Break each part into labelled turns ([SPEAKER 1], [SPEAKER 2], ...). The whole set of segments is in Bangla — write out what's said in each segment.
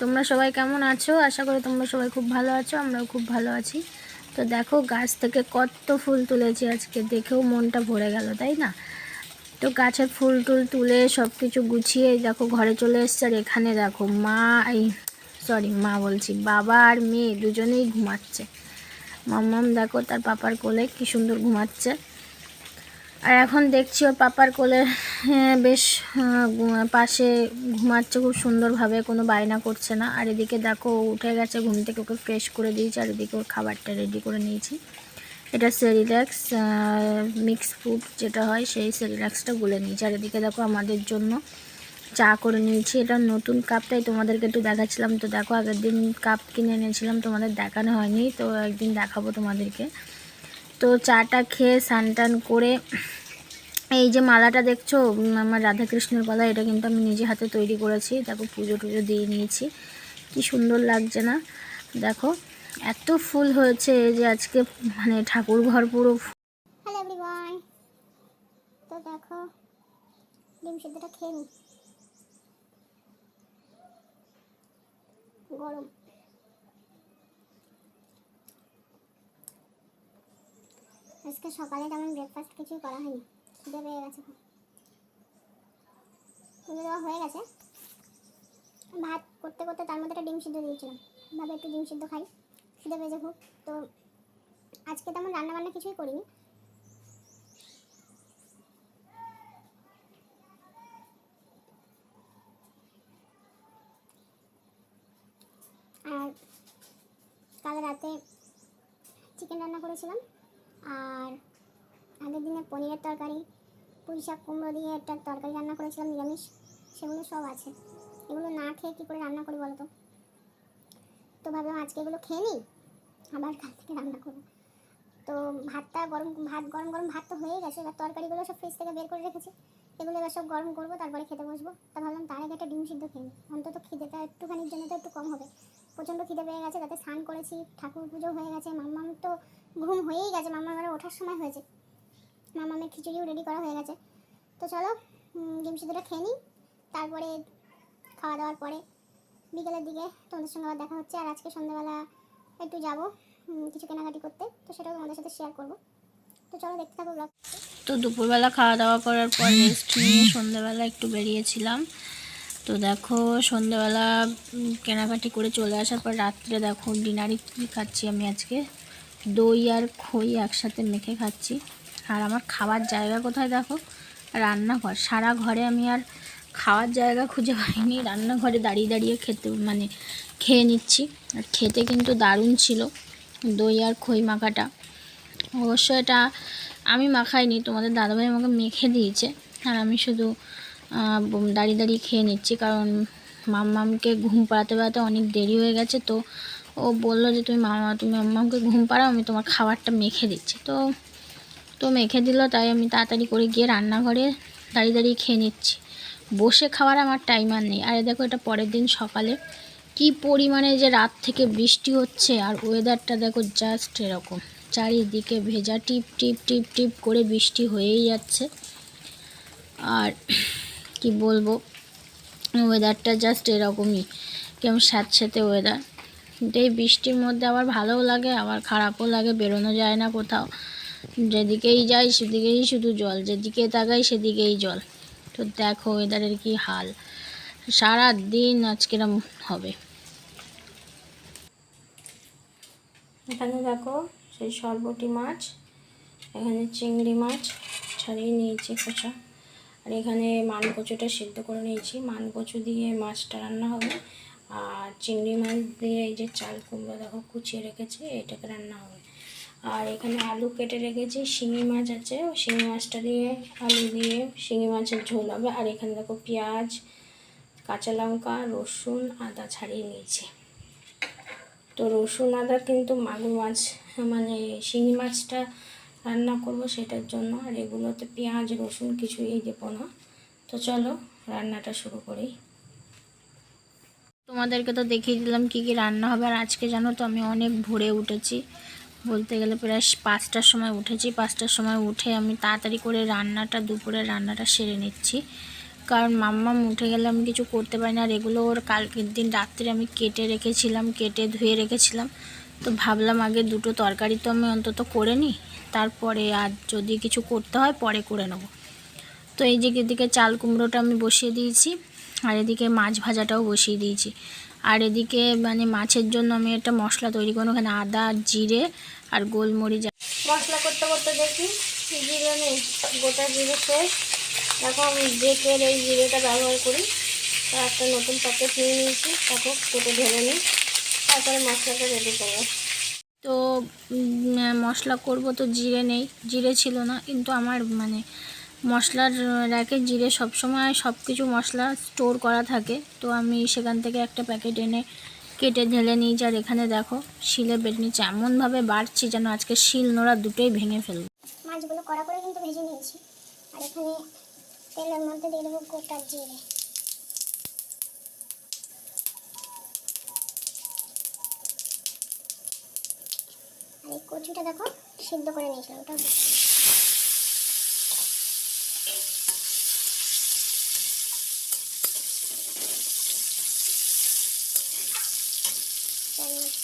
[SPEAKER 1] তোমরা সবাই কেমন আছো? আশা করি তোমরা সবাই খুব ভালো আছো, আমরাও খুব ভালো আছি। তো দেখো, গাছ থেকে কত ফুল তুলেছি আজকে, দেখেও মনটা ভরে গেল, তাই না? তো গাছের ফুল টুল তুলে সব কিছু গুছিয়ে দেখো, ঘরে চলে এসছে। আর এখানে দেখো, মা, এই সরি মা বলছি, বাবা আর মেয়ে দুজনেই ঘুমাচ্ছে। মাম্মাম দেখো, তার পাপার কোলে কি সুন্দর ঘুমাচ্ছে। আর এখন দেখছি ওর পাপার কোলে হ্যাঁ, বেশ পাশে ঘুমাচ্ছে খুব সুন্দরভাবে কোনো বায়না করছে না। আর এদিকে দেখো উঠে গেছে ঘুম থেকে ওকে ফ্রেশ করে দিয়েছি আর এদিকে ওর খাবারটা রেডি করে নিয়েছি। এটা সেরিল্যাক্স মিক্স ফুড যেটা হয় সেই সেরিল্যাক্সটা গুলে নিয়েছি। আর এদিকে দেখো আমাদের জন্য চা করে নিয়েছি। এটা নতুন কাপটাই তোমাদেরকে একটু দেখাচ্ছিলাম। তো দেখো আগের দিন কাপ কিনে এনেছিলাম তোমাদের দেখানো হয়নি। তো একদিন দেখাবো তোমাদেরকে। তো চাটা খেয়ে স্নান করে এই যে মালাটা দেখছ আমার রাধাকৃষ্ণের মালা, এটা কিন্তু আমি নিজে হাতে তৈরি করেছি। দেখো, পুজো টুজো দিয়ে নিয়েছি। কি সুন্দর লাগছে না? দেখো, এত ফুল হয়েছে যে আজকে মানে ঠাকুর ঘর পুরো
[SPEAKER 2] দেখো গরম। আজকে সকালে তেমন ব্রেকফাস্ট কিছুই করা হয়নি। খিদে পেয়ে গেছে পুজো দেওয়া হয়ে গেছে। ভাত করতে করতে তার মধ্যে একটা ডিম সিদ্ধ দিয়েছিলাম। ভাবে একটু ডিম সিদ্ধ খাই। খিদে পেয়েছে খুব। তো আজকে তেমন রান্না বান্না কিছুই করিনি। আর কাল রাতে চিকেন রান্না করেছিলাম। আর আগের দিনে পনিরের তরকারি, পুঁই শাক কুমড়ো দিয়ে একটা তরকারি রান্না করেছিলাম, নিরামিষ। সেগুলো সব আছে। এগুলো না খেয়ে কী করে রান্না করি বলো তো তো ভাবলাম আজকে এগুলো খেয়ে নিই, আবার কাল থেকে রান্না করব। তো ভাতটা গরম, ভাত গরম গরম ভাত তো হয়ে গেছে, এবার তরকারিগুলো সব ফ্রিজ থেকে বের করে রেখেছি। এগুলো এবার সব গরম করব, তারপরে খেতে বসবো। তা ভাবলাম তার আগে একটা ডিম সিদ্ধ খেয়ে নিই। অন্তত খিদেটা একটুখানির জন্য তো একটু কম হবে। প্রচণ্ড খিদে পেয়ে গেছে, তাতে স্নান করেছি, ঠাকুর পুজো হয়ে গেছে মাম্মাম তো ঘুম হয়েই গেছে মাম্মার এবারে ওঠার সময় হয়েছে। মাম্মামের খিচুড়িও রেডি করা হয়ে গেছে। তো চলো ডিম সিদ্ধটা খেয়ে নিই, তারপরে খাওয়া দাওয়ার পরে বিকেলের দিকে তোমাদের সঙ্গে আবার দেখা হচ্ছে। আর আজকে সন্ধ্যাবেলা একটু যাব কিছু কেনাকাটি করতে, তো সেটাও তোমাদের সাথে শেয়ার করব। তো চলো, দেখতে থাকো ব্লগ
[SPEAKER 1] তো দুপুরবেলা খাওয়া দাওয়া করার পর রেস্ট নিয়ে সন্ধ্যেবেলা একটু বেরিয়েছিলাম। তো দেখো, সন্ধ্যেবেলা কেনাকাটি করে চলে আসার পর রাত্রে দেখো ডিনারে কী খাচ্ছি আমি আজকে। দই আর খই একসাথে মেখে খাচ্ছি। আর আমার খাওয়ার জায়গা কোথায় দেখো? রান্নাঘর। সারা ঘরে আমি আর খাওয়ার জায়গা খুঁজে পাইনি। রান্নাঘরে দাঁড়িয়ে দাঁড়িয়ে খেতে মানে খেয়ে নিচ্ছি। আর খেতে কিন্তু দারুণ ছিল দই আর খই মাখাটা। অবশ্য এটা আমি মাখাইনি, তোমাদের দাদাভাই আমাকে মেখে দিয়েছে। আর আমি শুধু দাঁড়িয়ে দাঁড়িয়ে খেয়ে নিচ্ছি। কারণ মাম্মামকে ঘুম পাড়াতে পাড়াতে অনেক দেরি হয়ে গেছে, তো ও বলল যে, তুমি মামা, তুমি আমাকে ঘুম পাড়াও, আমি তোমার খাবারটা মেখে দিচ্ছি। তো তো মেখে দিল, তাই আমি তাড়াতাড়ি করে গিয়ে রান্নাঘরে দাঁড়িয়ে দাঁড়িয়ে খেয়ে নিচ্ছি। বসে খাওয়ার আমার টাইম আর নেই। আর দেখো, এটা পরের দিন সকালে। কি পরিমাণে যে রাত থেকে বৃষ্টি হচ্ছে আর ওয়েদারটা দেখো জাস্ট এরকম। চারিদিকে ভেজা টিপ টিপ টিপ টিপ করে বৃষ্টি হয়েই যাচ্ছে। আর কি বলব? ওয়েদারটা জাস্ট এরকমই। কেমন স্যাঁতস্যাঁতে ওয়েদার এই বৃষ্টির মধ্যে আবার ভালোও লাগে, আবার খারাপও লাগে, বেরোনো যায় না কোথাও। যেদিকেই যাই সেদিকেই শুধু জল, যেদিকে তাকাই সেদিকেই জল। তো দেখো ওয়েদারের কি হাল। সারা দিন আজকেরম হবে। এখানে দেখো সেই সরবটি মাছ, এখানে চিংড়ি মাছ ছাড়িয়ে নিয়েছি খোসা। আর এখানে মান কচুটা সিদ্ধ করে নিয়েছি। মান কচু দিয়ে মাছটা রান্না হবে। আর চিংড়ি মাছ দিয়ে এই যে চাল কুমড়ো দেখো কুচিয়ে রেখেছি, এটাকে রান্না হবে। আর এখানে আলু কেটে রেখেছি, শিঙি মাছ আছে শিঙি মাছটা দিয়ে, আলু দিয়ে শিঙি মাছের ঝোল হবে। আর এখানে দেখো পেঁয়াজ, কাঁচা লঙ্কা, রসুন, আদা ছাড়িয়ে নিয়েছি। তো রসুন, আদা কিন্তু মাগুর মাছ মানে শিঙি মাছটা রান্না করব সেটার জন্য। আর এগুলোতে পেঁয়াজ, রসুন কিছুই দেবো না। তো চলো রান্নাটা শুরু করি। তোমাদেরকে তো দেখিয়ে দিলাম কি কি রান্না হবে। আর আজকে জানো তো আমি অনেক ভোরে উঠেছি। বলতে গেলে প্রায় পাঁচটার সময় উঠেছি। পাঁচটার সময় উঠে আমি তাড়াতাড়ি করে রান্নাটা, দুপুরের রান্নাটা সেরে নিচ্ছি। কারণ মাম্মা উঠে গেলে আমি কিছু করতে পারি না। আর এগুলো ওর কালকের দিন রাত্রে আমি কেটে রেখেছিলাম, কেটে ধুয়ে রেখেছিলাম। তো ভাবলাম আগে দুটো তরকারি তো আমি অন্তত করে নিই। তারপরে আর যদি কিছু করতে হয় পরে করে নেব। তো এই যে এদিকে চাল কুমড়োটা আমি বসিয়ে দিয়েছি। আর এদিকে মাছ ভাজাটাও বসিয়ে দিয়েছি। আর এদিকে মানে মাছের জন্য আমি একটা মশলা তৈরি করব ওখানে আদা জিরে আর গোলমরিচ। মশলা করতে করতে দেখি জিরে নেই গোটা জিরে শেষ। দেখো আমি ব্রেকের এই জিরেটা ব্যবহার করি। তার একটা নতুন প্যাকেট নিয়ে নিয়েছি দেখো কেটে ঢেলে নিই। তারপরে মশলাটা রেডি করব। তো মশলা করব তো জিরে নেই জিরে ছিল না কিন্তু আমার মানে মশলার র্যাকে জিরে সবসময় সব কিছু মশলা স্টোর করা থাকে। তো আমি সেখান থেকে একটা প্যাকেট এনে কেটে ঢেলে নিই। যার এখানে দেখো, শিলে বেটে নিচ্ছে। এমনভাবে বাড়ছি যেন আজকে শিল নোড়া দুটোই ভেঙে ফেলব।
[SPEAKER 2] মাছগুলো কড়া করে কিন্তু ভেজে নিয়েছি। আর এখানে তেলের মধ্যে দিয়ে দেবো গোটা জিরে। কচুটা দেখো, সিদ্ধ করে নিয়েছিলাম। ওটা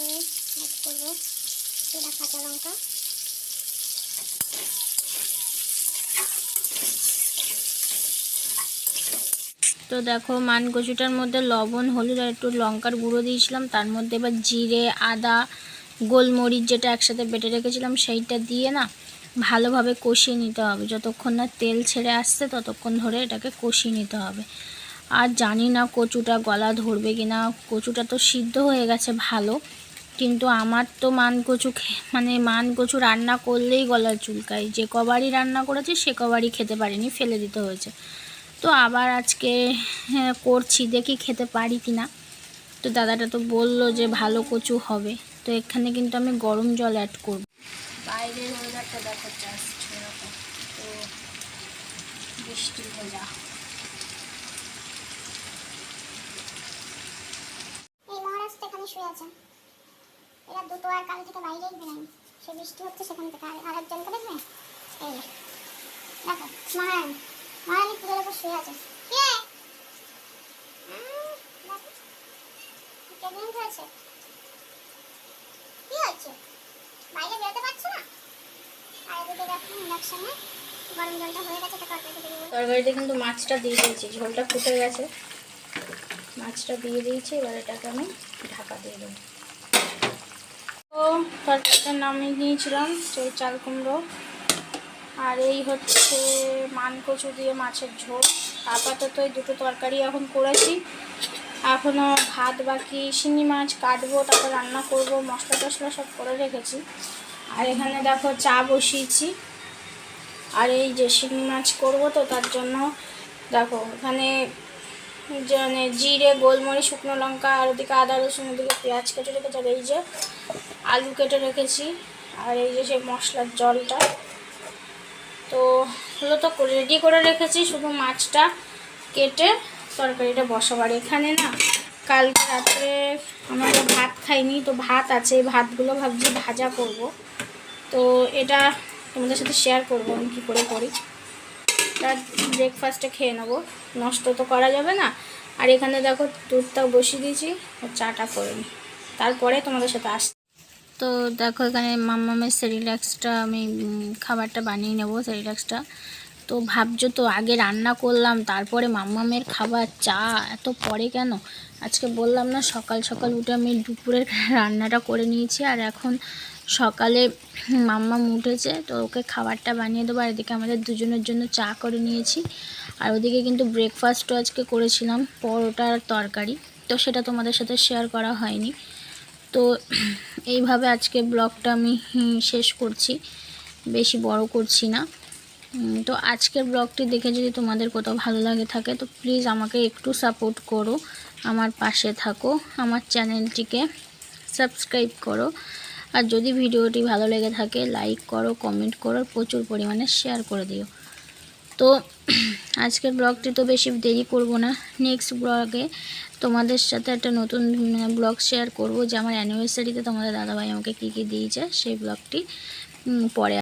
[SPEAKER 2] মধ্যে অ্যাড করব সেটা কাঁচা লঙ্কা
[SPEAKER 1] তো দেখো মান কচুটার মধ্যে লবণ, হলুদ আর একটু লঙ্কার গুঁড়ো দিয়েছিলাম। তার মধ্যে এবার জিরে, আদা, গোলমরিচ যেটা একসাথে বেটে রেখেছিলাম, সেইটা দিয়ে না ভালোভাবে কষিয়ে নিতে হবে। যতক্ষণ না তেল ছেড়ে আসছে, ততক্ষণ ধরে এটাকে কষিয়ে নিতে হবে। আর জানি না কচুটা গলা ধরবে কি না কচুটা তো সিদ্ধ হয়ে গেছে ভালো। কিন্তু আমার তো মান কচু মানে মান কচু রান্না করলেই গলার চুলকায়। যে কবারই রান্না করেছি সে কবারই খেতে পারিনি ফেলে দিতে হয়েছে। তো আবার আজকে হ্যাঁ, করছি দেখি খেতে পারি কি না তো দাদাটা তো বলল যে ভালো কচু হবে। তো এখানে কিন্তু আমি গরম জল অ্যাড করব। বাইরের ওয়েদারটা দেখো তো বৃষ্টি
[SPEAKER 2] এই মহারাজটা এখানে শুয়ে আছে। এরা দুটো আর কাল থেকে বাইরেই বেরোয়নি সে বৃষ্টি হচ্ছে সেখান থেকে আর একজনকে দেখবে? এই। দেখো মহারানী মহারানী পুজোর উপর শুয়ে আছে। বাইরে না? আর এদিকে দেখো ইন্ডাকশনে গেছে। তরকারিতে
[SPEAKER 1] কিন্তু মাছটা দিয়ে দিয়েছি, ঝোলটা ফুটে গেছে। মাছটা দিয়ে দিয়েছি, এবার এটাকে আমি ঢাকা দিয়ে দেবো। তো তরকারিটা নামিয়ে নিয়েছিলাম সেই চাল কুমড়ো। আর এই হচ্ছে মান কচু দিয়ে মাছের ঝোল। আপাতত এই দুটো তরকারি এখন করেছি। এখনও ভাত বাকি, শিঙি মাছ কাটবো, তারপর রান্না করব, মশলা টশলা সব করে রেখেছি। আর এখানে দেখো, চা বসিয়েছি। আর এই যে শিঙি মাছ করব তো, তার জন্য দেখো, এখানে মানে জিরে, গোলমরিচ, শুকনো লঙ্কা, আর ওদিকে আদা, রসুন, ওদিকে পেঁয়াজ কেটে রেখেছি, আর এই যে আলু কেটে রেখেছি, আর এই যে সেই মশলার জলটা। তো হলো তো রেডি করে রেখেছি, শুধু মাছটা কেটে তরকারিটা বসাবার এখানে না, কালকে রাত্রে আমরা ভাত খাইনি, তো ভাত আছে, এই ভাতগুলো ভাবছি ভাজা করব। তো এটা তোমাদের সাথে শেয়ার করব, আমি কী করে করি। তার ব্রেকফাস্টে খেয়ে নেব। নষ্ট তো করা যাবে না। আর এখানে দেখো দুধটাও বসিয়ে দিয়েছি আর চাটা করে নিই তারপরে তোমাদের সাথে আস তো দেখো এখানে মাম্মামের সেরিল্যাক্সটা আমি খাবারটা বানিয়ে নেব সেরিল্যাক্সটা। তো ভাবছ তো আগে রান্না করলাম, তারপরে মাম্মামের খাবার, চা, এত পরে কেন? আজকে বললাম না সকাল সকাল উঠে আমি দুপুরের রান্নাটা করে নিয়েছি। আর এখন সকালে মাম্মাম উঠেছে, তো ওকে খাবারটা বানিয়ে দেবো। আর এদিকে আমাদের দুজনের জন্য চা করে নিয়েছি। আর ওদিকে কিন্তু ব্রেকফাস্টও আজকে করেছিলাম পরোটার তরকারি। তো সেটা তোমাদের সাথে শেয়ার করা হয়নি। তো এইভাবে আজকে ব্লগটা আমি শেষ করছি। বেশি বড় করছি না। তো আজকের ব্লগটি দেখে যদি তোমাদের কোথাও ভালো লাগে থাকে, তো প্লিজ আমাকে একটু সাপোর্ট করো। আমার পাশে থাকো। আমার চ্যানেলটিকে সাবস্ক্রাইব করো। আর যদি ভিডিওটি ভালো লেগে থাকে লাইক করো কমেন্ট করো প্রচুর পরিমাণে শেয়ার করে দিও। তো আজকের ব্লগটি তো বেশি দেরি করব না। নেক্সট ব্লগে তোমাদের সাথে একটা নতুন ব্লগ শেয়ার করব যে আমার অ্যানিভার্সারিতে তোমাদের দাদাভাই আমাকে কী কী দিয়েছে, সেই ব্লগটি পরে